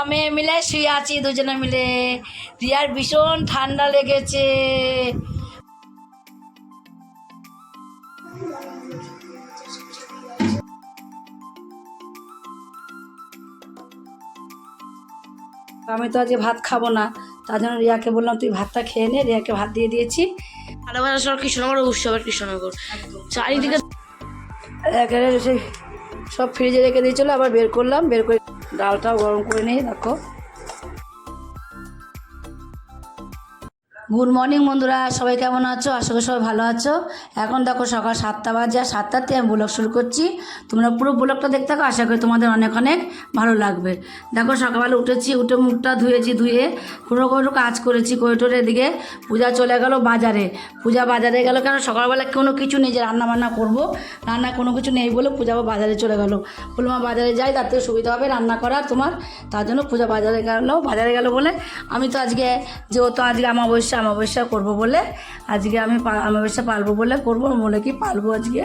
আমি মিলে শুয়ে আছি দুজনে মিলে। রিয়ার ভীষণ ঠান্ডা লেগেছে। আমি তো আজকে ভাত খাব না তার জন্য রিয়াকে বললাম তুই ভাতটা খেয়ে নে রিয়াকে ভাত দিয়ে দিয়েছি। ভালোবাসা শহর কৃষ্ণনগর উৎসবের কৃষ্ণনগর। চারিদিকে একেবারে সেই সব ফ্রিজে রেখে দিয়েছিলো আবার বের করলাম বের করে ডালটাও গরম করে নিয়ে দেখো। গুড মর্নিং বন্ধুরা। সবাই কেমন আছো? আশা করি সবাই ভালো আছো। এখন দেখো সকাল সাতটা বাজে, আর সাতটাতে আমি ব্লগ শুরু করছি। তোমরা পুরো ব্লগটা দেখতে থাকো, আশা করি তোমাদের অনেক অনেক ভালো লাগবে। দেখো সকালবেলা উঠেছি, উঠে মুখটা ধুয়েছি, ধুয়ে কোনো কোনো কাজ করেছি করিটোর এদিকে পূজা চলে গেল বাজারে। পূজা বাজারে গেল কেন? সকালবেলা কোনো কিছু নেই যে রান্না বান্না করব। রান্না কোনো কিছু নেই বলে পূজা বাজারে চলে গেল। বললাম মা, বাজারে যাই তাতে সুবিধা হবে রান্না করার তোমার। তার জন্য পূজা বাজারে গেল বাজারে গেল বলে আমি তো আজকে, যেহেতু আজকে অমাবস্যা অমাবস্যা করব বলে আজকে আমি অমাবস্যা পালবো বলে করব। বলে কি পালবো আজকে?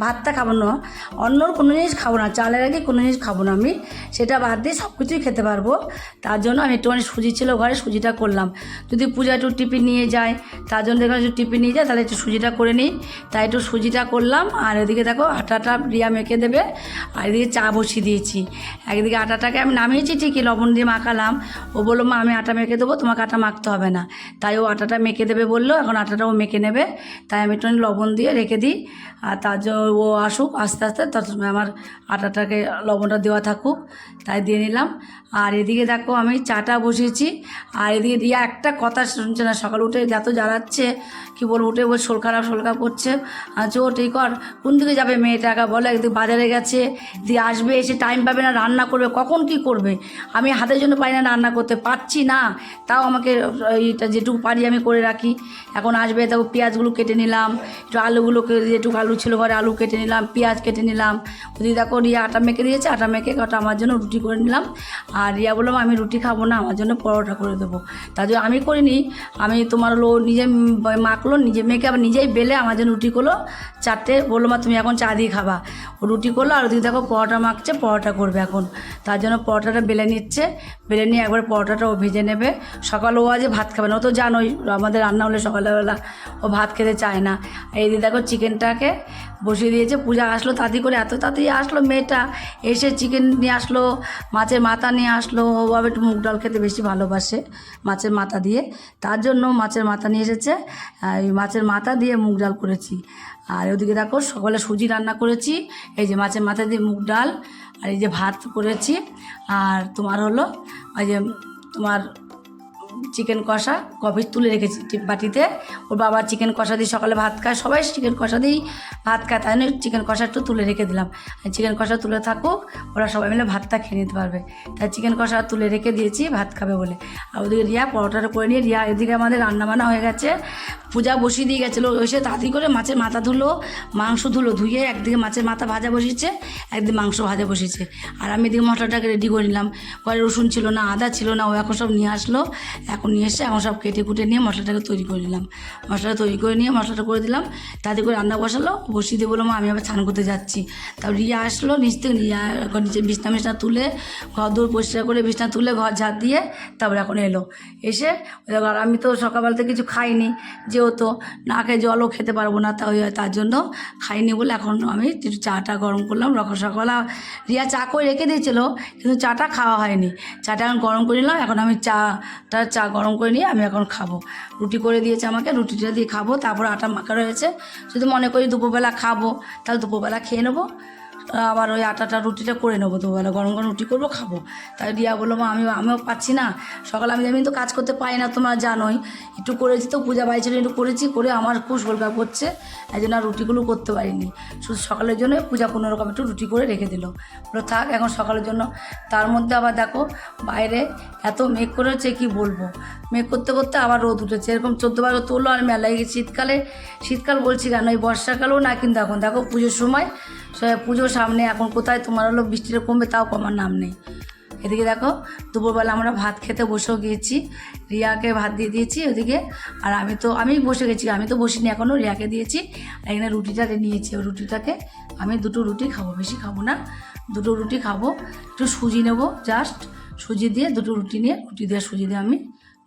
ভাতটা খাব না। অন্যর কোনো জিনিস খাব না। চালের আগে কোনো জিনিস খাব না আমি। সেটা বাদ দিয়ে সব কিছুই খেতে পারব। তার জন্য আমি একটুখানি সুজি ছিল ঘরে, সুজিটা করলাম। যদি পূজা একটু টিফিন নিয়ে যায়, তার জন্য দেখলাম একটু টিফিন নিয়ে যায়, তাহলে একটু সুজিটা করে নিই। তাই একটু সুজিটা করলাম। আর এদিকে দেখো আটাটা রিয়া মেখে দেবে। আর এদিকে চা বসিয়ে দিয়েছি। একদিকে আটাটাকে আমি নামিয়েছি ঠিকই, লবণ দিয়ে মাখালাম। ও বলল, মা, আমি আটা মেখে দেবো, তোমাকে আটা মাখতে হবে না। তাই ও আটাটা মেখে দেবে বলল, এখন আটাটাও মেখে নেবে। তাই আমি একটু লবণ দিয়ে রেখে দিই। আর তার জন্য ও আসুক, আস্তে আস্তে সময় আমার আটাটাকে, লবণটা দেওয়া থাকুক, তাই দিয়ে নিলাম। আর এদিকে দেখো আমি চাটা বসিয়েছি। আর এদিকে রিয়া একটা কথা শুনছে না, সকাল উঠে যত জ্বালাচ্ছে, কি বলব, উঠে বল শোল খারাপ শোল খারাপ করছে। আর চো ঠিক কর, কোন দিকে যাবে মেয়েটা মেয়েটাকে বলে, একদিন বাজারে গেছে, দিয়ে আসবে, এসে টাইম পাবে না, রান্না করবে, কখন কি করবে? আমি হাতের জন্য পারি না রান্না করতে, পারছি না। তাও আমাকে, এইটা যেটুকু পারি আমি করে রাখি। এখন আসবে, দেখো পেঁয়াজগুলো কেটে নিলাম। একটু আলুগুলোকে একটু আলু ছিল ঘরে, আলু কেটে নিলাম, পেঁয়াজ কেটে নিলাম। ওদিকে দেখো, রিয়া আটা মেখে দিয়েছে, আটা মেখে ওটা আমার জন্য রুটি করে নিলাম। আর রিয়া বললাম আমি রুটি খাব না, আমার জন্য পরোটা করে দেবো। তার জন্য আমি করিনি, আমি তোমার হলো নিজে মাখলো, নিজে মেখে আবার নিজেই বেলে আমার জন্য রুটি করল। চারটে বলল, মা, তুমি এখন চা দিয়ে খাবা। রুটি করল, আর ওদিকে দেখো পরোটা মাখছে, পরোটা করবে এখন। তার জন্য পরোটাটা বেলে নিচ্ছে, বেলে নিয়ে একবার পরোটাটা ও ভেজে নেবে। সকালে ও আজ ভাত খাবে না, ও তো জানোই আমাদের রান্না হলে সকালবেলা ও ভাত খেতে চায় না। এই দিয়ে দেখো চিকেনটাকে বসিয়ে দিয়েছে, পূজা আসলো তাড়াতাড়ি করে, এত তাড়াতাড়ি আসলো মেয়েটা, এসে চিকেন নিয়ে আসলো, মাছের মাথা নিয়ে আসলো ও একটু মুগ ডাল খেতে বেশি ভালোবাসে মাছের মাথা দিয়ে। তার জন্য মাছের মাথা নিয়ে এসেছে এই মাছের মাথা দিয়ে মুগ ডাল করেছি। আর ওদিকে দেখো সকালে সুজি রান্না করেছি, এই যে মাছের মাথা দিয়ে মুগ ডাল, আর এই যে ভাত করেছি। আর তোমার হলো, ওই যে তোমার চিকেন কষা কফি তুলে রেখেছি বাটিতে। ওর বাবা চিকেন কষা দিয়ে সকালে ভাত খায়। সবাই চিকেন কষা দিয়েই ভাত খায়। তাই জন্য চিকেন কষা একটু তুলে রেখে দিলাম। চিকেন কষা তুলে থাকুক, ওরা সবাই মিলে ভাতটা খেয়ে নিতে পারবে। তাই চিকেন কষা তুলে রেখে দিয়েছি, ভাত খাবে বলে। আর ওদিকে রিয়া পরোটাটা করে নিয়ে, রিয়া এদিকে আমাদের রান্নাবান্না হয়ে গেছে। পূজা বসিয়ে দিয়ে গেছিল। এসে তাড়াতাড়ি করে মাছের মাথা ধুলো, মাংস ধুলো, ধুয়ে একদিকে মাছের মাথা ভাজা বসিয়েছে, একদিকে মাংস ভাজা বসিয়েছে। আর আমি এদিকে মশলাটাকে রেডি করে নিলাম। ঘরে রসুন ছিল না, আদা ছিল না, ও এখন সব নিয়ে আসলো। এখন নিয়ে এসে এখন সব কেটে কুটে নিয়ে মশলাটাকে তৈরি করে নিলাম। মশলাটা তৈরি করে নিয়ে মশলাটা করে দিলাম। তাতে করে রান্না বসালো। বসিয়ে দিয়ে বললাম আমি আবার স্নান করতে যাচ্ছি। তারপর রিয়া আসলো নিচ থেকে, রিয়া এখন নিচে বিছনা মিছনা তুলে ঘর দূর পরিষ্কার করে বিছনা তুলে ঘর ঝাড় দিয়ে তারপরে এখন এলো। এসে এবার আমি তো সকালবেলাতে কিছু খাইনি যেহেতু, না খেয়ে জলও খেতে পারব না তা ওই তার জন্য খাইনি বলে এখন আমি একটু চাটা গরম করলাম। রকম সকালে রিয়া চা করে রেখে দিয়েছিল, কিন্তু চাটা খাওয়া হয়নি। চাটা এখন গরম করে নিলাম। এখন আমি চাটা চা গরম করে নিয়ে আমি এখন খাব। রুটি করে দিয়েছে আমাকে, রুটিটা দিয়ে খাব, তারপর আটা মাখা রয়েছে। শুধু মনে করি দুপুরবেলা খাব, তাহলে দুপুরবেলা খেয়ে নেব। আবার ওই আটাটা রুটিটা করে নেব দুবেলা গরম গরম রুটি করব, খাব। তাই রিয়া বলল, মা, আমি, আমিও পাচ্ছি না। সকালে আমি আমি তো কাজ করতে পারি না, তোমরা জানোই। একটু করেছি তো, পূজা বাড়ি ছিল একটু করেছি, করে আমার খুব শোলকা করছে। এই জন্য আর রুটিগুলো করতে পারিনি। শুধু সকালের জন্য পূজা কোনো রকম একটু রুটি করে রেখে দিল। বলো থাক, এখন সকালের জন্য। তার মধ্যে আবার দেখো, বাইরে এত মেঘ করেছে, কি বলব? মেঘ করতে করতে আবার রোদ উঠেছে। এরকম চোদ্দ বারো তোলো আর মেলায় শীতকালে, শীতকাল বলছি কেন? এই বর্ষাকালেও না, কিন্তু এখন দেখো, পুজোর সময় পুজোর সামনে এখন কোথায় তোমার হলো বৃষ্টিটা কমবে তাও কমার নাম নেই। এদিকে দেখো, দুপুরবেলা আমরা ভাত খেতে বসেও গিয়েছি, রিয়াকে ভাত দিয়ে দিয়েছি ওদিকে, আর আমি তো আমি বসে গেছি, আমি তো বসিনি এখনও, রিয়াকে দিয়েছি, আর এখানে রুটিটা নিয়েছি ওই রুটিটাকে আমি দুটো রুটি খাব, বেশি খাব না, দুটো রুটি খাব, একটু সুজি নেব জাস্ট সুজি দিয়ে দুটো রুটি নিয়ে রুটি দিয়ে সুজি দিয়ে আমি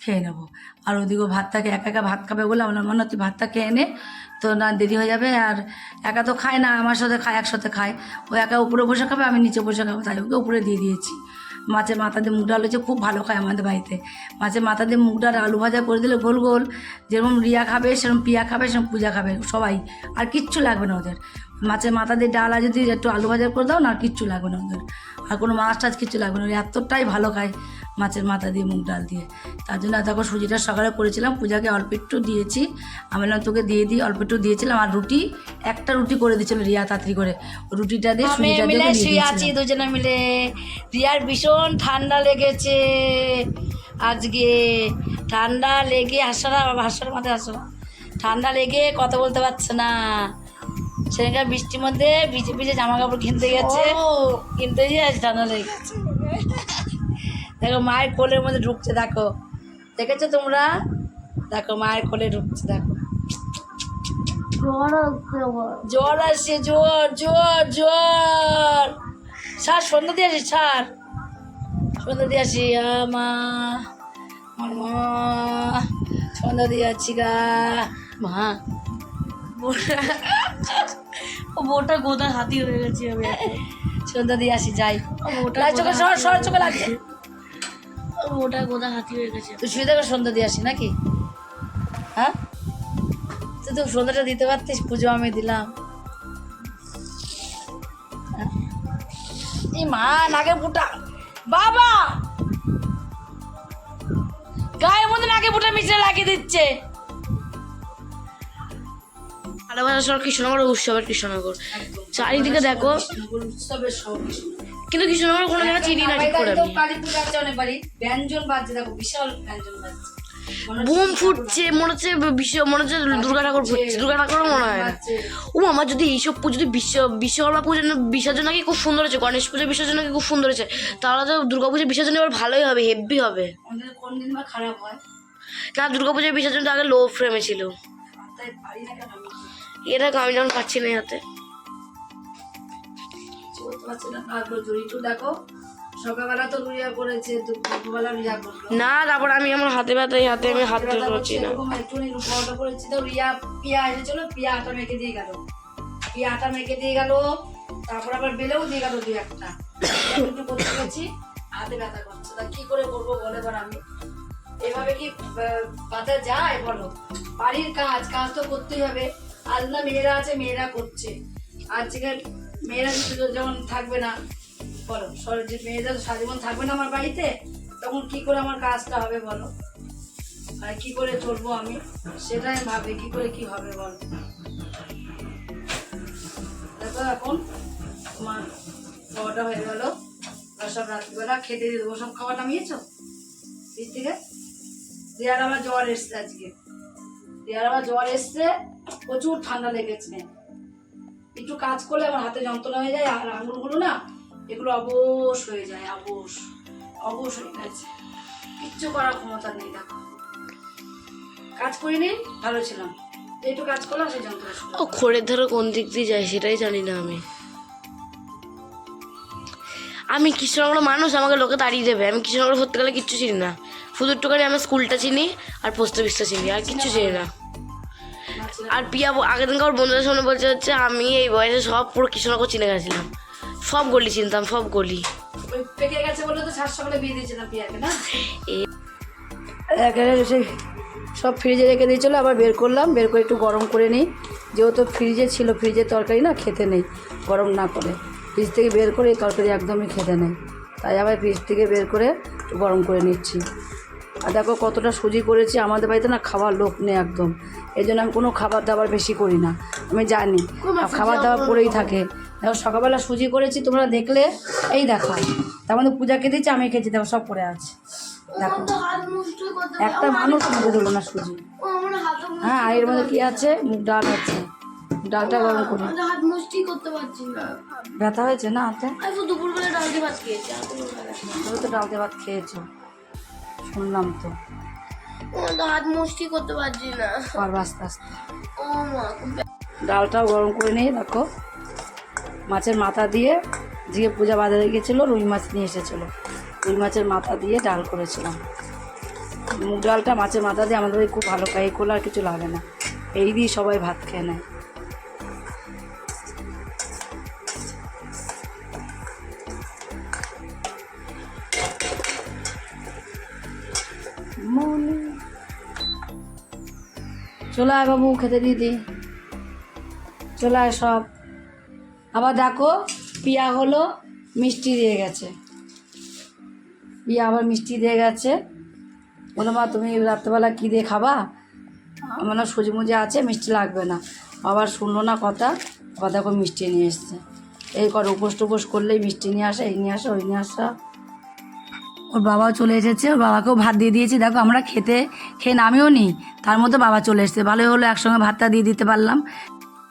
খেয়ে নেব। আর ওদিকেও ভাতটাকে একা একা ভাত খাবে বলে আমার মনে তুই ভাতটা খেয়ে নে তো না দেরি হয়ে যাবে। আর একা তো খায় না, আমার সাথে খায়, একসাথে খায়। ও একা উপরে বসে খাবে, আমি নিচে বসে খাব। তাই ওকে উপরে দিয়ে দিয়েছি। মাছের মাথা দিয়ে মুগ ডাল হচ্ছে খুব ভালো খায় আমাদের বাড়িতে। মাছের মাথা দিয়ে মুগ ডাল, আলু ভাজা করে দিলে গোল গোল, যেরকম রিয়া খাবে, সেরকম পিয়া খাবে, সেরকম পূজা খাবে সবাই। আর কিচ্ছু লাগবে না ওদের। মাছের মাথা দিয়ে ডাল আর যদি একটু আলু ভাজা করে দাও না, আর কিচ্ছু লাগবে না ওদের। আর কোনো মাছ টাছ কিচ্ছু লাগবে না এতটাই ভালো খায়। মাছের মাথা দিয়ে মুগ ডাল দিয়ে। তার জন্য দেখো সুজিটা সকালে করেছিলাম। পূজাকে অল্প একটু দিয়েছি। আমি বললাম তোকে দিয়ে দিই। অল্প একটু দিয়েছিলাম আর রুটি একটা রুটি করে দিয়েছিল রিয়া তাড়াতাড়ি করে। রুটিটা দিয়ে সুজিটা দিয়ে দিয়ে শুয়ে আছি দুজনে মিলে। রিয়ার ভীষণ ঠান্ডা লেগেছে। আজকে ঠান্ডা লেগে হাসারা হাসার মাথায় হাসারা। ঠান্ডা লেগে কথা বলতে পারছে না। সেখানকার বৃষ্টির মধ্যে ভিজে ভিজে জামা কাপড় কিনতে গেছে। কিনতে গিয়ে আজ ঠান্ডা লেগে গেছে দেখো মায়ের কোলের মধ্যে ঢুকছে দেখো। দেখেছ তোমরা? দেখো মায়ের কোলে ঢুকছে দেখো। জ্বর আসছে জ্বর জ্বর জ্বর সার সন্ধ্যা দিয়ে আসি সার সন্ধ্যা দিয়ে আসি মা মা সন্ধ্যা দিয়ে আসছি গা মা। ও বোটা গোদা হাতি হয়ে গেছি আমি সন্ধ্যা দিয়ে আসি যাই। চোখে সর সর চোখে লাগছে ওটা গোদা হাতি হয়ে গেছে। তুই শুয়ে দেখো সন্ধ্যা দিয়ে আসি নাকি? হ্যাঁ? তুই তো সন্ধ্যাটা দিতে পারতিস পুজো আমি দিলাম। হ্যাঁ? এই মা নাকে ফুটা বাবা! গায়ের মধ্যে নাকে ফুটা মিশে লাগিয়ে দিচ্ছে। ভালোবাসা শহর কৃষ্ণনগর উৎসবের কৃষ্ণনগর। চারিদিকে দেখো। উৎসবের সব কিছু কিন্তু কৃষ্ণনগর কোনো জায়গা চিনি না ঠিক করে বিশাল মনে ফুটছে, মনে হচ্ছে বিশ্ব, মনে হচ্ছে দুর্গা ঠাকুর ফুটছে, দুর্গা ঠাকুরও মনে হয় না। ও, আমার যদি এইসব পুজো, যদি বিশ্ব, বিশ্বকর্মা পুজো বিসর্জন নাকি খুব সুন্দর হচ্ছে গণেশ পুজো বিসর্জন নাকি খুব সুন্দর হচ্ছে তাহলে তো দুর্গা পুজো বিসর্জন এবার ভালোই হবে হেভি হবে। আমাদের কোন বা না দুর্গা পুজোর বিসর্জনটা আগে লো ফ্রেমে ছিল। এটা আমি যখন পাচ্ছি না হাতে। পারছি না। কাজগুলো জড়ি একটু দেখো সকালবেলা তো রুইয়া করেছে দুপুরবেলা রুইয়া করল। না তারপর আমি আমার হাতে ব্যথা হাতে আমি হাত তুলতে পারছি না। এরকম একটুখানি রুপাওয়াটা করেছি তো রিয়া পিয়া এসেছিল পিয়া আটা মেখে দিয়ে গেল। পিয়া আটা মেখে দিয়ে গেল তারপর আবার বেলেও দিয়ে গেল দুই একটা। একটু করতে পেরেছি হাতে ব্যথা করছে। তা কি করে করব বলে এবার আমি? এভাবে কি আহ, যায় বলো? বাড়ির কাজ কাজ তো করতেই হবে। আজ না মেয়েরা আছে মেয়েরা করছে। আজকে মেয়েরা যখন থাকবে না, বলো মেয়েরা সারাজীবন থাকবে না আমার বাড়িতে, তখন কি করে আমার কাজটা হবে বলো? আর কি করে চলবো আমি? সেটাই ভাবি, কি করে কি হবে বল? দেখো এখন তোমার খাওয়াটা হয়ে গেল। আর সব রাত্রিবেলা খেতে দিয়ে দেবো। সব খাওয়া নামিয়েছো? ফ্রিজ থেকে? রিয়ার আবার জ্বর এসছে আজকে। রিয়ার আবার জ্বর এসছে, প্রচুর ঠান্ডা লেগেছে। একটু কাজ করলে আমার হাতে যন্ত্রণা হয়ে যায় আর আঙুলগুলো না এগুলো অবশ হয়ে যায় অবশ অবশ হয়ে গেছে। কিচ্ছু করার ক্ষমতা নেই দেখো। কাজ করিনি ভালো ছিলাম। একটু কাজ করলাম সেই যন্ত্রণা ও খড়ের ধারে কোন দিক দিয়ে যায় সেটাই জানি না আমি। আমি কৃষ্ণনগর মানুষ আমাকে লোকে তাড়িয়ে দেবে। আমি কৃষ্ণনগর ধরতে গেলে কিচ্ছু চিনি না। শুধু একটুখানি আমার স্কুলটা চিনি আর পোস্ট অফিসটা চিনি আর কিচ্ছু চিনি না। আর পিয়া আগের দিনকে ওর বন্ধুদের সামনে বলছে হচ্ছে আমি এই বয়সে সব পুরো কৃষ্ণনগর চিনে গেছিলাম। সব গলি চিনতাম সব গলি। ওই পেকে গেছে বলে তো সাত সকালে বিয়ে দিয়েছিলাম পিয়াকে না? এ- সেই সব ফ্রিজে রেখে দিয়েছিলো আবার বের করলাম বের করে একটু গরম করে নিই। যেহেতু ফ্রিজে ছিল ফ্রিজের তরকারি না খেতে নেই গরম না করে। ফ্রিজ থেকে বের করে এই তরকারি একদমই খেতে নেই। তাই আবার ফ্রিজ থেকে বের করে একটু গরম করে নিচ্ছি। আর দেখো কতটা সুজি করেছি আমাদের বাড়িতে না খাওয়ার লোক নেই একদম। এই জন্য আমি কোনো খাবার দাবার বেশি করি না আমি জানি। খাবার দাবার পড়েই থাকে। দেখো সকালবেলা সুজি করেছি তোমরা দেখলে এই দেখো। তার মধ্যে পূজাকে দিচ্ছি আমি খেয়েছি দেখো সব পড়ে আছে। দেখো। একটা মানুষ মুখে ধরলো না সুজি। হ্যাঁ আর এর মধ্যে কি আছে? মুগ ডাল আছে। ডালটা গরম করি। হাত মুষ্টি করতে পারছি না। ব্যথা হয়েছে না হাতে? দুপুরবেলা ডাল দিয়ে ভাত খেয়েছি তো ডাল দিয়ে ভাত খেয়েছো। শুনলাম তো। হাত মুষ্টি করতে পারছি না। পারব আস্তে আস্তে। ডালটাও গরম করে নিয়ে দেখো। মাছের মাথা দিয়ে দিয়ে পূজা বাজারে গিয়েছিল রুই মাছ নিয়ে এসেছিল। রুই মাছের মাথা দিয়ে ডাল করেছিলাম। মুগ ডালটা মাছের মাথা দিয়ে আমাদের খুব ভালো খাই এগুলো আর কিছু লাগে না। এই দিয়ে সবাই ভাত খেয়ে নেয়। চলে আয় বাবু, খেতে দিয়ে দিই চলে আয় সব। আবার দেখো, পিয়া হলো মিষ্টি দিয়ে গেছে। পিয়া আবার মিষ্টি দিয়ে গেছে। বলো মা, তুমি রাত্রেবেলা কী দিয়ে খাবা? আমার না সুজি মুজি আছে, মিষ্টি লাগবে না। আবার শুনলো না কথা আবার দেখো মিষ্টি নিয়ে এসছে। এই করে, উপোস টুপোস করলেই মিষ্টি নিয়ে আসা, এই নিয়ে আসা, ওই নিয়ে আসা। ওর বাবাও চলে এসেছে, ওর বাবাকেও ভাত দিয়ে দিয়েছি। দেখো, আমরা খেতে, খেয়ে নামিও নি। তার মধ্যে বাবা চলে এসেছে। ভালোই হলো, একসঙ্গে ভাতটা দিয়ে দিতে পারলাম।